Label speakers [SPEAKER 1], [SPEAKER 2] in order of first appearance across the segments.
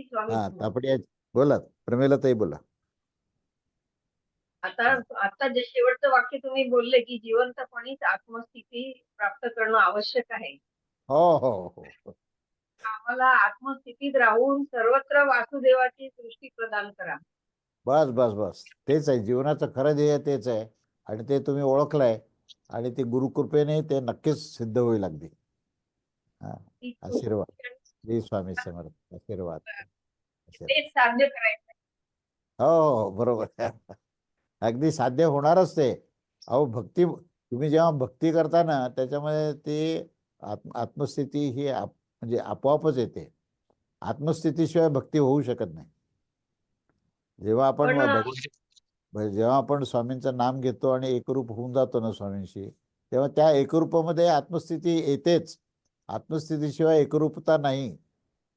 [SPEAKER 1] हा. तापडिया बोला प्रमिला ताई बोला.
[SPEAKER 2] आता आता जे शेवटचं वाक्य तुम्ही बोलले की जिवंतपणीच आत्मस्थिती प्राप्त करणं आवश्यक आहे.
[SPEAKER 1] हो हो हो.
[SPEAKER 2] आम्हाला आत्मस्थितीत राहून सर्वत्र वासुदेवाची सृष्टी प्रदान करा.
[SPEAKER 1] बस बस बस. तेच आहे जीवनाचं खरं ध्येय तेच आहे. आणि ते तुम्ही ओळखलंय. आणि ते गुरुकृपेने ते नक्कीच सिद्ध होईल अगदी. आशीर्वाद. श्री स्वामी समर्थ. आशीर्वाद. आशीर्वाद
[SPEAKER 2] तेच साध्य करायचं
[SPEAKER 1] हो हो बरोबर. अगदी साध्य होणारच ते. अहो भक्ती तुम्ही जेव्हा भक्ती करता ना त्याच्यामध्ये ती आत्म आत्मस्थिती ही आप म्हणजे आपोआपच येते. आत्मस्थितीशिवाय भक्ती होऊ शकत नाही. जेव्हा आपण जेव्हा आपण स्वामींचं नाम घेतो आणि एकरूप होऊन जातो ना स्वामींशी तेव्हा त्या एकरूपामध्ये आत्मस्थिती येतेच. आत्मस्थितीशिवाय एकरूपता नाही.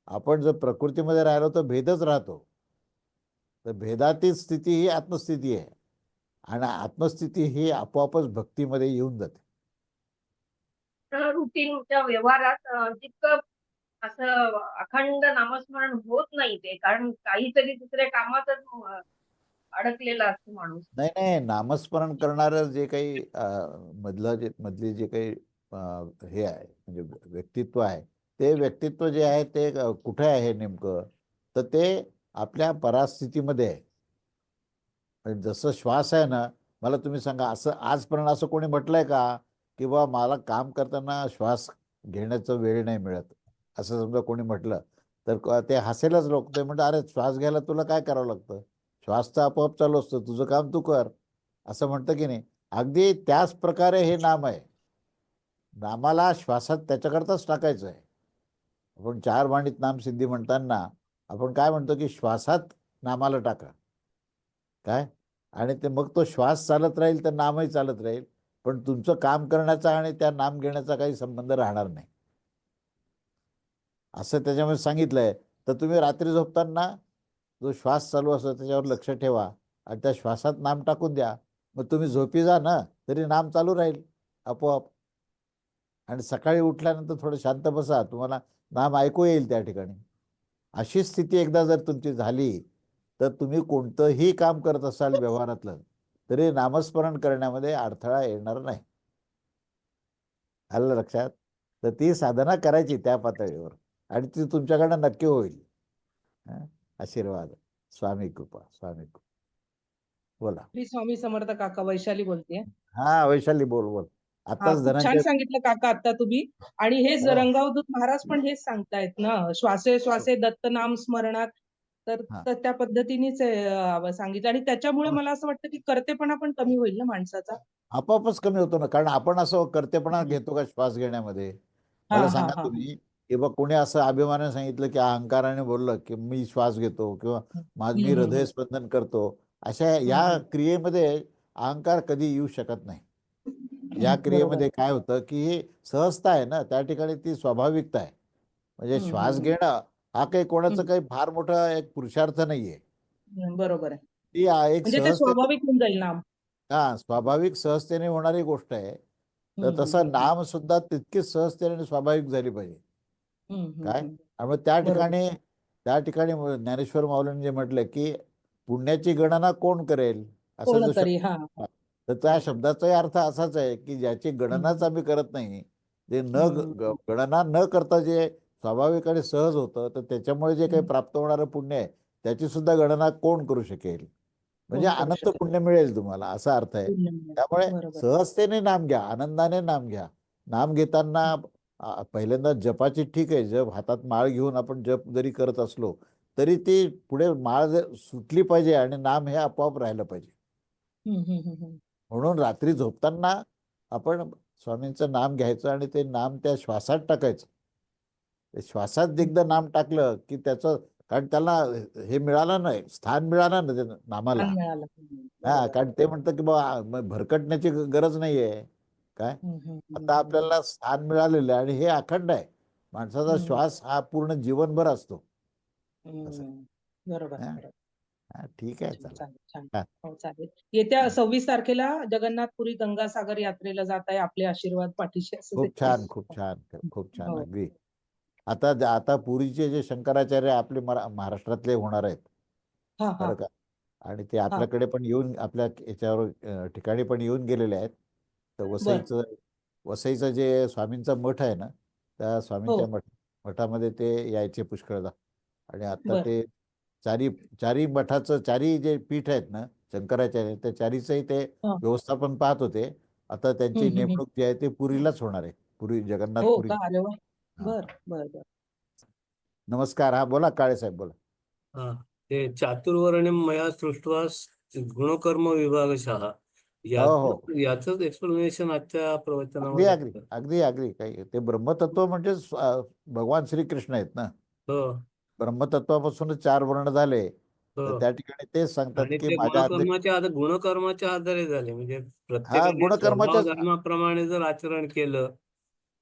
[SPEAKER 1] आपण जर प्रकृतीमध्ये राहिलो तर भेदच राहतो. तर भेदातील स्थिती ही आत्मस्थिती आहे. आणि आत्मस्थिती ही आपोआपच भक्तीमध्ये येऊन जाते.
[SPEAKER 2] रुटीनच्या व्यवहारात जितकं असं अखंड नामस्मरण होत नाही ते कारण काहीतरी दुसऱ्या कामातच अडकलेला असतो माणूस.
[SPEAKER 1] नाही नाही नामस्मरण करणारं जे काही मधलं जे मधली जे काही हे आहे म्हणजे व्यक्तित्व आहे. ते व्यक्तित्व जे आहे ते कुठे आहे नेमकं? तर ते आपल्या परास्थितीमध्ये आहे. जसं श्वास आहे ना मला तुम्ही सांगा असं आजपर्यंत असं कोणी म्हटलंय का? की बा मला काम करताना श्वास घेण्याचं वेळ नाही मिळत. असं समजा कोणी म्हटलं तर ते हसेलच लोक. ते म्हणतात अरे श्वास घ्यायला तुला काय करावं लागतं? श्वास तर आपोआप चालू असतं. तुझं काम तू कर. असं म्हणतं की नाही. अगदी त्याच प्रकारे हे नाम आहे. नामाला श्वासात त्याच्याकरताच टाकायचं आहे आपण चार वाणीत नामसिद्धी म्हणताना आपण काय म्हणतो की श्वासात नामाला टाका. काय? आणि ते मग तो श्वास चालत राहील तर नामही चालत राहील. पण तुमचं काम करण्याचा आणि त्या नाम घेण्याचा काही संबंध राहणार नाही. असं त्याच्यामध्ये सांगितलंय. तर तुम्ही रात्री झोपताना जो श्वास चालू असतो त्याच्यावर लक्ष ठेवा. आणि त्या श्वासात नाम टाकून द्या. मग तुम्ही झोपी जा ना तरी नाम चालू राहील. आपोआप. आणि सकाळी उठल्यानंतर थोडं शांत बसा. तुम्हाला नाम ऐकू येईल त्या ठिकाणी. अशी स्थिती एकदा जर तुमची झाली तर तुम्ही कोणतंही काम करत असाल व्यवहारातलं तरी नामस्मरण करण्यामध्ये अडथळा येणार नाही. आलं लक्षात? तर ती साधना करायची त्या पातळीवर आणि ती तुमच्याकडनं नक्की होईल? आशीर्वाद. स्वामी कृपा स्वामी कृपा. बोला.
[SPEAKER 3] स्वामी समर्थ काका वैशाली बोलते
[SPEAKER 1] हा वैशाली बोल बोल.
[SPEAKER 3] हा खूप छान सांगितलं काका आता तुम्ही. आणि हेच
[SPEAKER 1] हो.
[SPEAKER 3] रंगावधूत महाराज पण हेच सांगतायत ना. श्वासे श्वासे दत्त नाम स्मरणात. तर
[SPEAKER 1] हा.
[SPEAKER 3] त्या पद्धतीनेच सांगितलं. आणि त्याच्यामुळे
[SPEAKER 1] हो.
[SPEAKER 3] मला असं वाटतं की कर्तेपणा पण कमी होईल ना माणसाचा?
[SPEAKER 1] आपोआपच कमी होतो ना. कारण आपण असं कर्तेपणा. घेतो का श्वास घेण्यामध्ये?
[SPEAKER 3] हा
[SPEAKER 1] मला
[SPEAKER 3] हा
[SPEAKER 1] सांगा
[SPEAKER 3] हा.
[SPEAKER 1] तुम्ही. की बा कोणी असं अभिमानाने सांगितलं की अहंकाराने बोललं की मी श्वास घेतो किंवा माझ मी
[SPEAKER 3] हम्म, हम्म,
[SPEAKER 1] हृदय स्पंदन करतो अशा या. क्रियेमध्ये अहंकार कधी येऊ शकत नाही. या. क्रियेमध्ये काय होतं की ही सहजता आहे ना त्या ठिकाणी ती स्वाभाविकता आहे म्हणजे श्वास. घेणं हा काही कोणाचं. काही फार मोठा एक पुरुषार्थ नाहीये
[SPEAKER 3] बरोबर आहे
[SPEAKER 1] ती एक
[SPEAKER 3] म्हणजे स्वाभाविक होऊन जाईल नाम
[SPEAKER 1] हा स्वाभाविक सहजतेने होणारी गोष्ट आहे तर तसं नाम सुद्धा तितकीच सहजतेने आणि स्वाभाविक झाली पाहिजे काय? आणि मग त्या. ठिकाणी त्या ठिकाणी ज्ञानेश्वर माऊलींनी जे म्हटलं की पुण्याची गणना कोण करेल असं तर त्या शब्दाचाही अर्थ असाच आहे की ज्याची गणनाच आम्ही करत नाही ते न गणना न करता जे स्वाभाविक आणि सहज होतं तर त्याच्यामुळे जे काही. प्राप्त होणारं पुण्य आहे त्याची सुद्धा गणना कोण करू शकेल? म्हणजे अनंत? पुण्य मिळेल तुम्हाला असा अर्थ आहे. त्यामुळे सहजतेने नाम घ्या आनंदाने नाम घ्या. नाम घेताना पहिल्यांदा जपाची ठीक आहे जप हातात माळ घेऊन आपण जप जरी करत असलो तरी ती पुढे माळ सुटली पाहिजे आणि नाम हे आपोआप राहिलं पाहिजे. म्हणून रात्री झोपताना आपण स्वामींचं नाम घ्यायचं आणि ते नाम त्या श्वासात टाकायचं. ते श्वासात एकदा नाम टाकलं की त्याचं कारण त्याला हे मिळालं नाही स्थान मिळालं ना त्या नामाला. हा. कारण ते म्हणतं की बा भरकटण्याची गरज नाहीये. काय? आता आपल्याला स्थान मिळालेलं आहे आणि हे अखंड आहे. माणसाचा. श्वास हा पूर्ण जीवनभर असतो.
[SPEAKER 3] बरोबर.
[SPEAKER 1] ठीक आहे चला. हा.
[SPEAKER 3] चालेल. येत्या सव्वीस तारखेला जगन्नाथपुरी गंगासागर यात्रेला जात आहे आपले आशीर्वाद पाठीशी.
[SPEAKER 1] खूप छान खूप छान खूप छान
[SPEAKER 3] हो.
[SPEAKER 1] अगदी. आता आता पुरीचे जे शंकराचार्य आपले महाराष्ट्रातले होणार आहेत. बरं का? आणि ते आपल्याकडे पण येऊन आपल्या याच्यावर ठिकाणी पण येऊन गेलेले आहेत. तर वसईचं वसईचं जे स्वामींचा मठ आहे ना त्या स्वामींच्या
[SPEAKER 3] हो.
[SPEAKER 1] मठ मठामध्ये ते यायचे पुष्कळदा. आणि आता. ते चारी चारी मठाचं चारी जे पीठ आहेत ना शंकराचार्य त्या चारीचंही ते
[SPEAKER 3] हा.
[SPEAKER 1] व्यवस्थापन पाहत होते. आता त्यांची. नेमणूक जी आहे ते पुरीलाच होणार आहे. पुरी
[SPEAKER 3] वा.
[SPEAKER 1] हा.
[SPEAKER 3] बर बर बर.
[SPEAKER 1] नमस्कार. हा बोला काळे साहेब बोला.
[SPEAKER 4] हा ते चातुर्वर्ण्यम मया सृष्ट्वा गुणकर्म विभागशः.
[SPEAKER 1] हो, हो.
[SPEAKER 4] याच एक्सप्लेनेशन आजच्या
[SPEAKER 1] अगदी
[SPEAKER 4] प्रवचनामध्ये
[SPEAKER 1] अगदी. अगदी. अगदी काही ते ब्रह्मतत्व म्हणजे भगवान श्रीकृष्ण आहेत ना.
[SPEAKER 4] हो.
[SPEAKER 1] ब्रह्मतत्वापासूनच चार वर्ण झाले. तर
[SPEAKER 4] हो
[SPEAKER 1] त्या ठिकाणी तेच सांगतात
[SPEAKER 4] आणि
[SPEAKER 1] की
[SPEAKER 4] ते
[SPEAKER 1] माझ्या
[SPEAKER 4] गुणकर्माच्या आधारे गुणकर्माच्या आधारे झाले. म्हणजे प्रत्येकाने
[SPEAKER 1] गुणकर्माच्या-
[SPEAKER 4] धर्माप्रमाणे जर आचरण केलं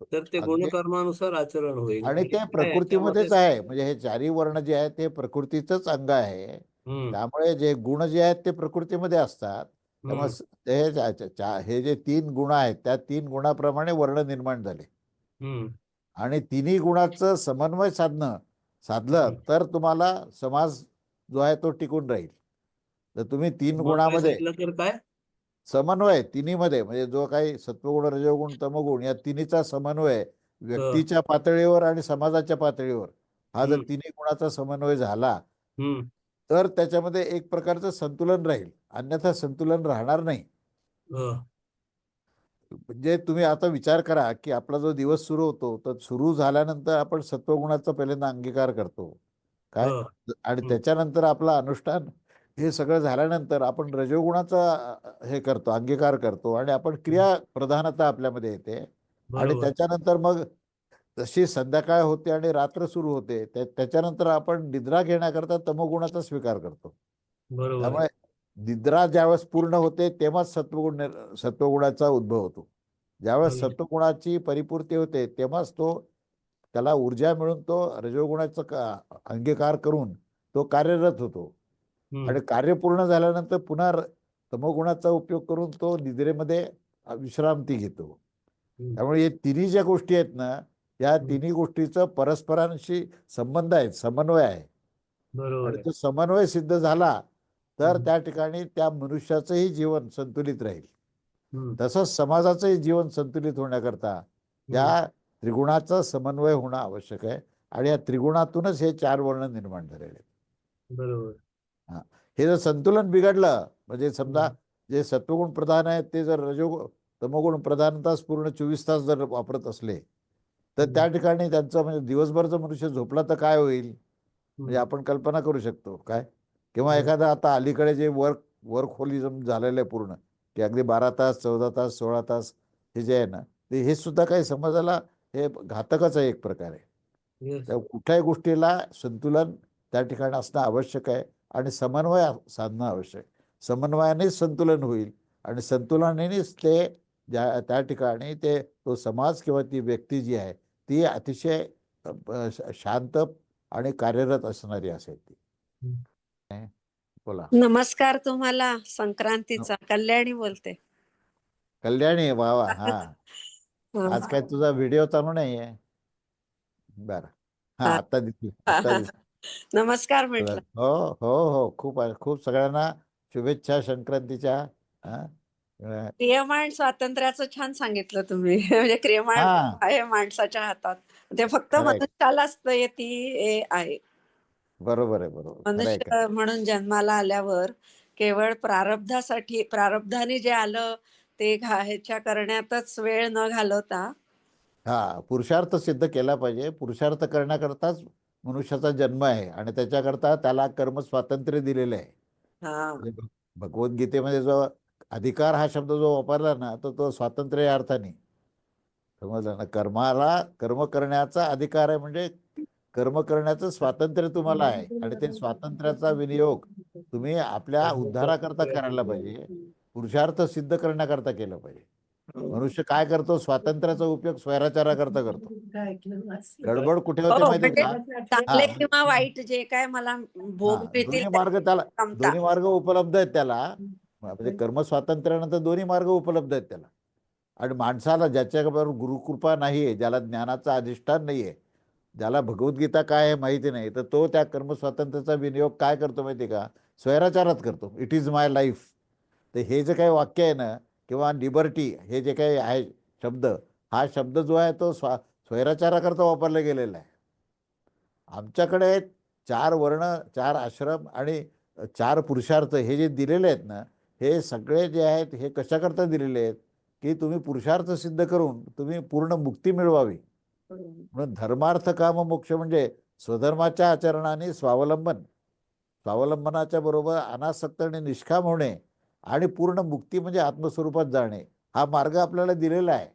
[SPEAKER 4] तर ते
[SPEAKER 1] अगदी.
[SPEAKER 4] गुणकर्मानुसार आचरण होईल.
[SPEAKER 1] आणि ते
[SPEAKER 4] काय
[SPEAKER 1] प्रकृतीमध्येच
[SPEAKER 4] याच्यामध्ये-
[SPEAKER 1] आहे. म्हणजे हे चारी वर्ण जे आहे ते प्रकृतीचंच अंग आहे.
[SPEAKER 4] हम्म,
[SPEAKER 1] त्यामुळे जे गुण जे आहेत ते प्रकृतीमध्ये असतात. त्यामुळे
[SPEAKER 4] हम्म,
[SPEAKER 1] स- ते चा- चा- चा- हे जे तीन गुण आहेत त्या तीन गुणाप्रमाणे वर्ण निर्माण झाले.
[SPEAKER 4] हम्म,
[SPEAKER 1] आणि तिन्ही गुणाचं समन्वय साधणं साधलं. तर तुम्हाला समाज जो आहे तो टिकून राहील. तर तुम्ही तीन गुणामध्ये समन्वय तिन्हीमध्ये म्हणजे जो काही सत्वगुण रजोगुण तमोगुण या तिन्हीचा समन्वय व्यक्तीच्या पातळीवर आणि समाजाच्या पातळीवर. हा जर. तिन्ही गुणाचा समन्वय झाला तर त्याच्यामध्ये एक प्रकारचं संतुलन राहील. अन्यथा संतुलन राहणार नाही. म्हणजे तुम्ही आता विचार करा की आपला जो दिवस सुरू होतो तर सुरू झाल्यानंतर आपण सत्वगुणाचा पहिल्यांदा अंगीकार करतो. काय?
[SPEAKER 4] हो.
[SPEAKER 1] आणि. त्याच्यानंतर आपलं अनुष्ठान हे सगळं झाल्यानंतर आपण रजोगुणाचा हे करतो अंगीकार करतो आणि आपण क्रिया प्रधानता आपल्यामध्ये येते. आणि त्याच्यानंतर मग जशी संध्याकाळ होते आणि रात्र सुरू होते त्या- त्याच्यानंतर आपण निद्रा घेण्याकरता तमोगुणाचा स्वीकार करतो. त्यामुळे निद्रा ज्यावेळेस पूर्ण होते तेव्हाच सत्वगुण सत्वगुणाचा उद्भव होतो ज्यावेळेस. सत्वगुणाची परिपूर्ती होते तेव्हाच तो त्याला ऊर्जा मिळून तो रजोगुणाचा अंगीकार करून तो कार्यरत होतो आणि कार्य पूर्ण झाल्यानंतर पुन्हा तमोगुणाचा उपयोग करून तो निद्रेमध्ये विश्रांती घेतो. त्यामुळे हे तिन्ही ज्या गोष्टी आहेत ना या. तिन्ही गोष्टीचं परस्परांशी संबंध आहे समन्वय आहे
[SPEAKER 4] बरोबर
[SPEAKER 1] आणि
[SPEAKER 4] आहे.
[SPEAKER 1] तो समन्वय सिद्ध झाला तर. त्या ठिकाणी त्या मनुष्याचंही जीवन संतुलित राहील तसंच समाजाचंही जीवन संतुलित होण्याकरता. या त्रिगुणाचा समन्वय होणं आवश्यक आहे आणि या त्रिगुणातूनच हे चार वर्ण निर्माण झालेले
[SPEAKER 4] बरोबर
[SPEAKER 1] हे जर संतुलन बिघडलं म्हणजे समजा. जे सत्वगुण प्रधान आहेत ते जर रजोगुण तमोगुण प्रधान तास पूर्ण चोवीस तास जर वापरत असले तर. त्या ठिकाणी त्यांचं म्हणजे दिवसभर जर मनुष्य झोपला तर काय होईल म्हणजे. आपण कल्पना करू शकतो काय किंवा. एखादा आता अलीकडे जे वर्क वर्क होलिझम झालेलं आहे पूर्ण की अगदी बारा तास चौदा तास सोळा तास हे जे आहे ना ते हे सुद्धा काही समाजाला हे घातकच आहे एक प्रकारे कुठल्याही गोष्टीला संतुलन त्या ठिकाणी असणं आवश्यक आहे आणि समन्वय साधणं आवश्यक आहे. समन्वयानेच संतुलन होईल आणि संतुलनानेच ते ज्या त्या ठिकाणी ते तो समाज किंवा ती व्यक्ती जी आहे ती अतिशय शांत आणि कार्यरत असणारी असेल ती? बोला.
[SPEAKER 5] नमस्कार तुम्हाला संक्रांतीचा. कल्याणी बोलते.
[SPEAKER 1] कल्याणी वा वा हा.
[SPEAKER 5] हा.
[SPEAKER 1] आज काय तुझा व्हिडिओ चालू नाही आहे. बरं. हा
[SPEAKER 5] हा.
[SPEAKER 1] आता दिसली
[SPEAKER 5] नमस्कार म्हटलं.
[SPEAKER 1] हो हो हो. खूप खूप सगळ्यांना शुभेच्छा संक्रांतीच्या हा.
[SPEAKER 5] क्रियमाण स्वातंत्र्याचं छान सांगितलं तुम्ही. म्हणजे क्रियमाण
[SPEAKER 1] हा.
[SPEAKER 5] आहे माणसाच्या हातात. ते फक्त. मनुष्यालाच ते हे आहे.
[SPEAKER 1] बरोबर आहे बरोबर.
[SPEAKER 5] मनुष्य म्हणून जन्माला आल्यावर केवळ प्रारब्धासाठी प्रारब्धाने जे आलं ते ह्याच्या करण्यातच वेळ न घालवता
[SPEAKER 1] हा पुरुषार्थ सिद्ध केला पाहिजे. पुरुषार्थ करण्याकरताच मनुष्याचा जन्म आहे आणि त्याच्याकरता त्याला कर्म स्वातंत्र्य दिलेलं आहे.
[SPEAKER 5] हा.
[SPEAKER 1] म्हणजे भगवद्गीतेमध्ये जो अधिकार हा शब्द जो वापरला ना तो तो स्वातंत्र्य अर्थाने समजलं ना? कर्माला कर्म करण्याचा अधिकार आहे म्हणजे कर्म करण्याचं स्वातंत्र्य तुम्हाला आहे. आणि ते स्वातंत्र्याचा विनियोग तुम्ही आपल्या उद्धाराकरता करायला पाहिजे. पुरुषार्थ सिद्ध करण्याकरता केलं पाहिजे. मनुष्य काय करतो? स्वातंत्र्याचा उपयोग स्वैराचाराकरता करतो. गडबड कुठे होते
[SPEAKER 5] हो,
[SPEAKER 1] माहिती का? हा.
[SPEAKER 5] किंवा वाईट जे काय मला
[SPEAKER 1] हा, दोन्ही मार्ग त्याला. दोन्ही मार्ग उपलब्ध आहेत त्याला. म्हणजे कर्म स्वातंत्र्यानंतर दोन्ही मार्ग उपलब्ध आहेत त्याला. आणि माणसाला ज्याच्याबरोबर गुरुकृपा नाहीये ज्याला ज्ञानाचं अधिष्ठान नाहीये ज्याला भगवद्गीता काय आहे माहिती नाही तर तो त्या कर्मस्वातंत्र्याचा विनियोग काय करतो माहिती आहे का? स्वैराचारात करतो. इट इज माय लाईफ तर हे जे काही वाक्य आहे ना किंवा लिबर्टी हे जे काही आहे शब्द हा शब्द जो आहे तो स्वा स्वैराचाराकरता वापरला गेलेला आहे. आमच्याकडे चार वर्ण चार आश्रम आणि चार पुरुषार्थ हे जे दिलेले आहेत ना हे सगळे जे आहेत हे कशाकरता दिलेले आहेत? की तुम्ही पुरुषार्थ सिद्ध करून तुम्ही पूर्ण मुक्ती मिळवावी. म्हणून धर्मार्थ काम मोक्ष म्हणजे स्वधर्माच्या आचरणाने स्वावलंबन. स्वावलंबनाच्या बरोबर अनासक्त आणि निष्काम होणे आणि पूर्ण मुक्ती म्हणजे आत्मस्वरूपात जाणे. हा मार्ग आपल्याला दिलेला आहे.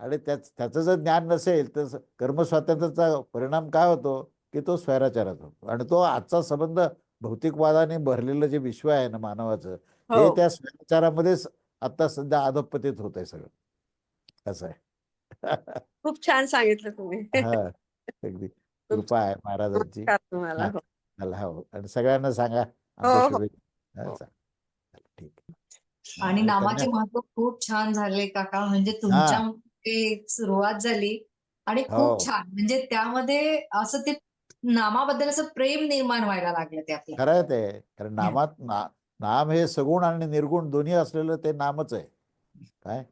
[SPEAKER 1] आणि त्याच त्याचं जर ज्ञान नसेल तर कर्मस्वातंत्र्याचा परिणाम काय होतो? की तो स्वैराचारात होतो. आणि तो आजचा संबंध भौतिकवादाने भरलेलं जे विश्व आहे ना मानवाचं हे.
[SPEAKER 5] हो
[SPEAKER 1] त्या स्वैराचारामध्येच आता सध्या अधपतित होत आहे सगळं. असं आहे.
[SPEAKER 5] खूप छान सांगितलं तुम्ही.
[SPEAKER 1] हा अगदी. कृपा आहे महाराजांची.
[SPEAKER 5] नमस्कार तुम्हाला हो.
[SPEAKER 1] मला हो. आणि सगळ्यांना सांगा
[SPEAKER 5] हो,
[SPEAKER 1] आमच्या
[SPEAKER 5] हो.
[SPEAKER 1] शुभेच्छा. हा,
[SPEAKER 5] हो.
[SPEAKER 1] चालेल. चालेल, ठीक.
[SPEAKER 6] आणि नामाचे महत्त्व खूप छान झाले काका. म्हणजे तुमच्या ते सुरुवात झाली. आणि
[SPEAKER 1] हो.
[SPEAKER 6] खूप छान. म्हणजे त्यामध्ये असं ते नामाबद्दल असं प्रेम निर्माण व्हायला लागलं ते आपल्या.
[SPEAKER 1] खरं आहे ते. कारण नामात ना नाम हे सगुण आणि निर्गुण दोन्ही असलेलं ते नामच आहे. काय?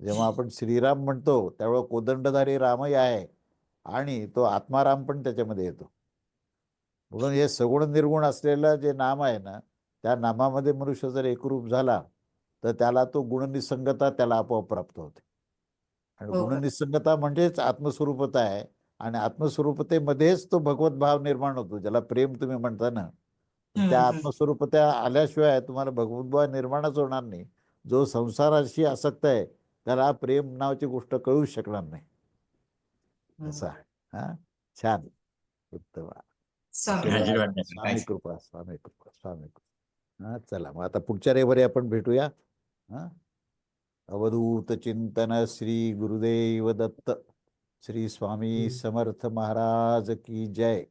[SPEAKER 1] जेव्हा आपण श्रीराम म्हणतो त्यावेळेस कोदंडधारी रामही आहे आणि तो आत्माराम पण त्याच्यामध्ये येतो म्हणून हे सगुण निर्गुण असलेलं जे नाम आहे ना त्या नामामध्ये मनुष्य जर एकरूप झाला तर त्याला तो गुणनिसंगता त्याला आपोआप प्राप्त होते आणि
[SPEAKER 6] हो?
[SPEAKER 1] गुणनिसंगता म्हणजेच आत्मस्वरूपता आहे आणि आत्मस्वरूपतेमध्येच तो भगवत भाव निर्माण होतो ज्याला प्रेम तुम्ही म्हणता ना त्या
[SPEAKER 6] हम्म.
[SPEAKER 1] आत्मस्वरूपता आल्याशिवाय तुम्हाला भगवत भाव निर्माणच होणार नाही जो संसाराशी आसक्त आहे त्याला प्रेम नावाची गोष्ट कळूच शकणार नाही. असं हा? छान. उत्तम. स्वामी कृपा स्वामी कृपा स्वामी कृपा. हा चला मग आता पुढच्या रविवारी आपण भेटूया. हा? अवधूत चिंतन श्री गुरुदेव दत्त श्री स्वामी समर्थ महाराज की जय.